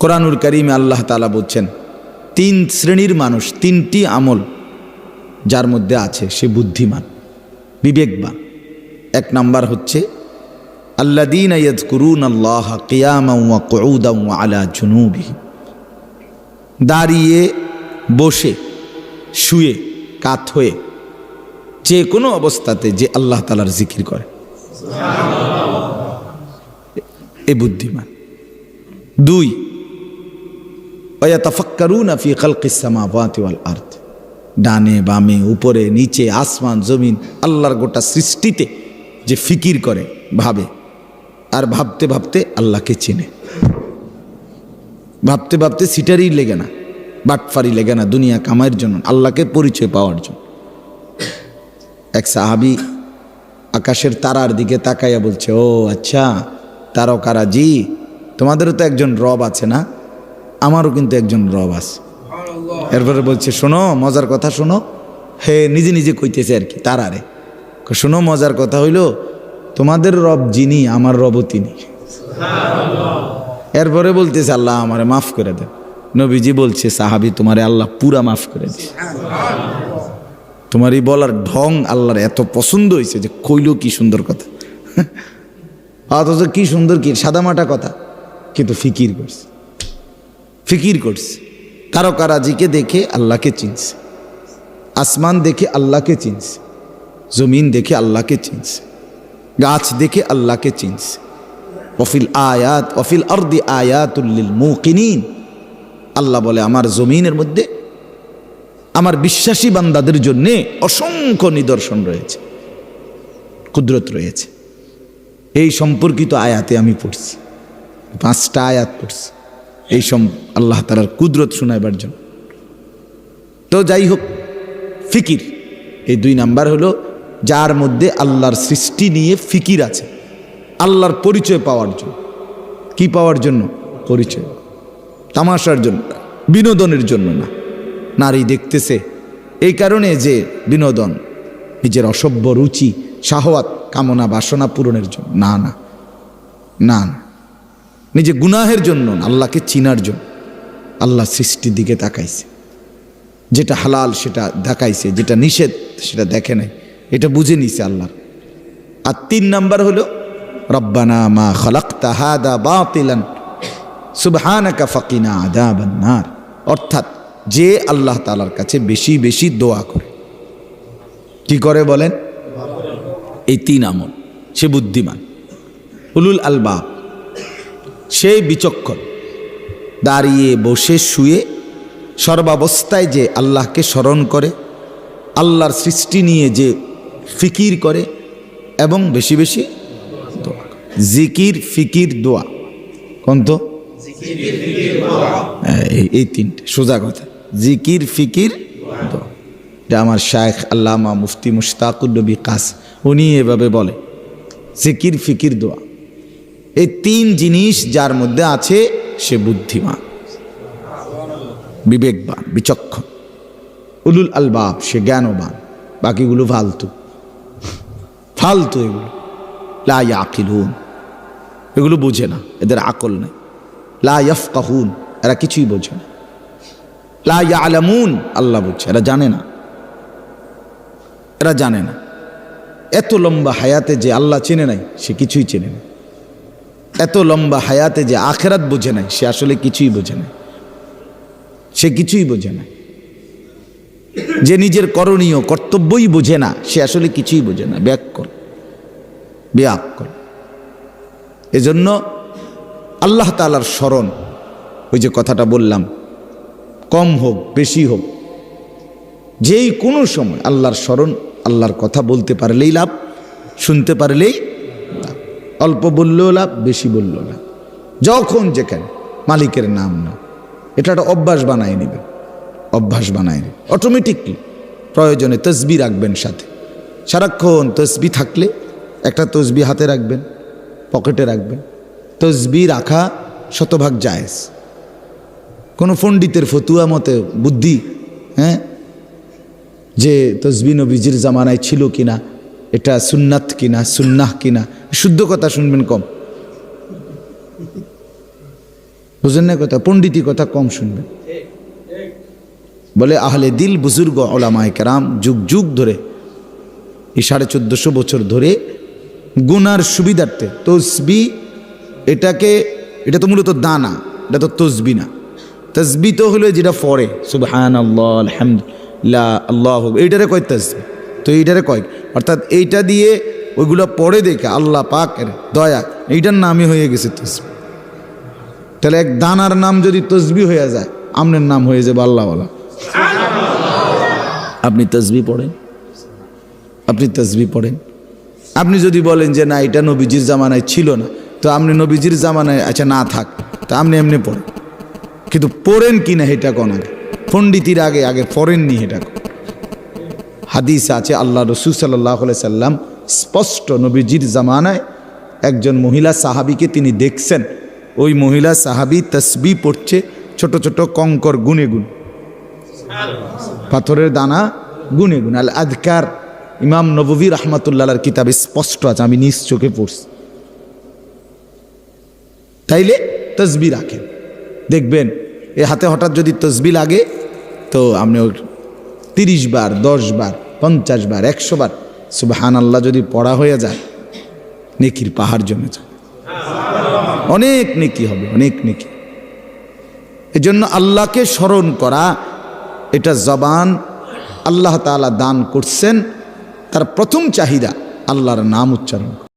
কোরআনুল করিমে আল্লাহ তালা বলছেন, তিন শ্রেণির মানুষ, তিনটি আমল যার মধ্যে আছে, সে বুদ্ধিমান, বিবেকবান। এক নাম্বার হচ্ছে আল্লাদিন করুন আল্লাহ আলা জুনুবিহি। দাঁড়িয়ে, বসে, শুয়ে, কাত হয়ে, যে কোনো অবস্থাতে যে আল্লাহ তালার জিকির করে। এ বুদ্ধিমান। দুই ডানে, বামে, উপরে, নিচে, আসমান, জমিন, আল্লাহর গোটা সৃষ্টিতে যে ফিকির করে, ভাবে, আর ভাবতে ভাবতে আল্লাহকে চেনে। ভাবতে ভাবতে সিটারই লেগে না, বাটফারি লেগে না দুনিয়া কামাইয়ের জন্য, আল্লাহকে পরিচয় পাওয়ার জন্য। এক সাহাবি আকাশের তারার দিকে তাকাইয়া বলছে, ও আচ্ছা তারকারা জি তোমাদেরও তো একজন রব আছে না? আমারও কিন্তু একজন রব আছে। এরপরে বলছে, শোনো, মজার কথা শোনো। হে, নিজে নিজে কইতেছে আর কি, তার আরে। শোনো, মজার কথা হইল, তোমাদের রব যিনি, আমার রবও তিনি। এরপরে বলতেছে, আল্লাহ আমারে মাফ করে দেন নবীজি বলছে, সাহাবি, তোমারে আল্লাহ পুরা মাফ করে দিছে। তোমার এই বলার ঢং আল্লাহর এত পছন্দ হয়েছে যে কইল কি সুন্দর কথা। অথচ কি সুন্দর কি, সাদামাটা কথা, কিন্তু ফিকির করছে। ফিকির করছে। তারকারাজিকে দেখে আল্লাহকে চিনছে। আসমান দেখে আল্লাহকে চিনছে। জমিন দেখে আল্লাহকে চিনছে। গাছ দেখে আল্লাহকে চিনছে। অফিল আয়াত অফিল অর্দি আয়াতুল্লিল মুকিনিন। আল্লাহ বলে, আমার জমিনের মধ্যে আমার বিশ্বাসী বান্দাদের জন্যে অসংখ্য নিদর্শন রয়েছে। কুদরত রয়েছে। এই সম্পর্কিত আয়াতে আমি পড়ছি। পাঁচটা আয়াত পড়ছি। এই সব আল্লাহ তালার কুদরত শোনাইবার জন্য। তো যাই হোক, ফিকির, এই দুই নাম্বার হলো যার মধ্যে আল্লাহর সৃষ্টি নিয়ে ফিকির আছে, আল্লাহর পরিচয় পাওয়ার জন্য। কি পাওয়ার জন্য? পরিচয়। তামাশার জন্য বিনোদনের জন্য না। নারী দেখতেছে এই কারণে যে বিনোদন, নিজের অসভ্য রুচি শাহওয়াত কামনা বাসনা পূরণের জন্য। না না না না। নিজে গুনাহের জন্য আল্লাহকে চিনার জন্য। আল্লাহ সৃষ্টির দিকে তাকাইছে। যেটা হালাল সেটা দেখাইছে, যেটা নিষেধ সেটা দেখে নাই। এটা বুঝে নিছে আল্লাহ আর তিন নাম্বার হলো, রব্বানা মা খালাক্তা হাদা বাতিলান, সুবহানাকা ফাকিনা আদাবান নার। অর্থাৎ যে আল্লাহ তালার কাছে বেশি বেশি দোয়া করে। কি করে বলেন? এই তিন আমল। সে বুদ্ধিমান। উলুল আলবাব। সে বিচক্ষণ। দাঁড়িয়ে বসে শুয়ে সর্বাবস্থায় যে আল্লাহকে স্মরণ করে আল্লাহর সৃষ্টি নিয়ে যে ফিকির করে এবং বেশি বেশি। জিকির ফিকির দোয়া। কোন তো? হ্যাঁ, এই তিনটে সোজা কথা। জিকির ফিকির দোয়া। এটা আমার শায়েখ আল্লামা মুফতি মুশতাকুর নবী কাস উনি এভাবে বলে। জিকির ফিকির দোয়া। এই তিন জিনিস যার মধ্যে আছে সে বুদ্ধিমান, বিবেকবান, বিচক্ষণ। উলুল আলবাব, সে জ্ঞানবান, বাকিগুলো ফালতু। ফালতু এগুলো। লা ইয়াকিলুন। এগুলো বোঝে না, এদের আকল নেই। লা ইয়াফকাহুন, এরা কিছুই বোঝে না। লা ইয়ালামুন, আল্লাহ বুঝছে এরা জানে না। এরা জানে না। এত লম্বা হায়াতে যে আল্লাহ চেনে নাই, সে কিছুই চেনে না। এত লম্বা হায়াতে যে আখেরাত বোঝে নাই, সে আসলে কিছুই বোঝে না সে কিছুই বোঝে না যে নিজের করণীয়, কর্তব্যই বোঝে না, সে আসলে কিছুই বোঝে না। ব্যাক কর। ব্যাক কর। এজন্য আল্লাহ তালার স্মরণ, ওই যে কথাটা বললাম, কম হোক, বেশি হোক, যেই কোনো সময় আল্লাহর স্মরণ, আল্লাহর কথা বলতে পারলেই লাভ, শুনতে পারলেই অল্প বললেও লাভ, বেশি বললেও লাভ। যখন যেখানে, মালিকের নাম না এটা একটা অভ্যাস বানায় নেবেন অভ্যাস বানায় নেবেন অটোমেটিকলি প্রয়োজনে তসবি রাখবেন সাথে। সারাক্ষণ তসবি থাকলে একটা তসবি হাতে রাখবেন, পকেটে রাখবেন। তসবি রাখা শতভাগ জায়েজ। কোনো পণ্ডিতের ফতুয়া মতে বুদ্ধি হ্যাঁ? যে তসবি নবীজির জামানায় ছিল কিনা, এটা সুন্নাত কিনা, সুন্নাহ কিনা শুদ্ধ কথা শুনবেন কম। বুঝেন না কথা? পণ্ডিতি কথা কম শুনবেন। বলে, আহলে দিল, বুজুর্গ ওলামায় কেরাম, যুগ যুগ ধরে, এই সাড়ে চোদ্দশো বছর ধরে গুনার সুবিধার্থে তসবি এটাকে, এটা তো মূলত দানা, এটা তো তসবি না। তসবি তো হলো যেটা পড়ে সুবহান আল্লাহ আলহামদুলিল্লাহ, আল্লাহ এইটারে কয় তসবি। তো এইটারে কয়। অর্থাৎ এইটা দিয়ে ওইগুলো পড়ে দেখে আল্লাহ পাকের দয়া, এইটার নামই হয়ে গেছে তসবি। তাহলে এক দানার নাম যদি তসবি হয়ে যায়, আমনের নাম হয়ে যাবে আল্লাহওয়ালা। আপনি তসবি পড়েন? আপনি তসবি পড়েন? আপনি যদি বলেন যে না, এটা নবীজির জামানায় ছিল না, তো আপনি নবীজির জামানায় আচ্ছা না থাক, তা আপনি এমনি পড়েন। কিন্তু পড়েন কি না এটা কোন আগে? পণ্ডিতির আগে আগে পড়েননি এটা হাদিস আছে, আল্লাহ রসুল সাল্লাহ সাল্লাম স্পষ্ট নবীজির জামানায় একজন মহিলা সাহাবিকে তিনি দেখছেন। ওই মহিলা সাহাবি তসবি পড়ছে ছোট ছোট কঙ্কর গুনে গুণ পাথরের দানা গুনে গুণ আল আদকার, ইমাম নবী রহমতুল্লাহর কিতাবে স্পষ্ট আছে, আমি নিজ চোখে পড়ছি। তাইলে তসবি রাখেন। দেখবেন, এ হাতে হঠাৎ যদি তসবি লাগে, তো আপনি তিরিশ বার, দশ বার, পঞ্চাশ বার, একশো বার সুবাহান আল্লাহ যদি পড়া হয়ে যায়, নেকির পাহাড় জমে যায় অনেক নেকি হবে, অনেক নেকি এজন্য আল্লাহকে স্মরণ করা, এটা জবান আল্লাহ তালা দান করছেন, তার প্রথম চাহিদা আল্লাহর নাম উচ্চারণ।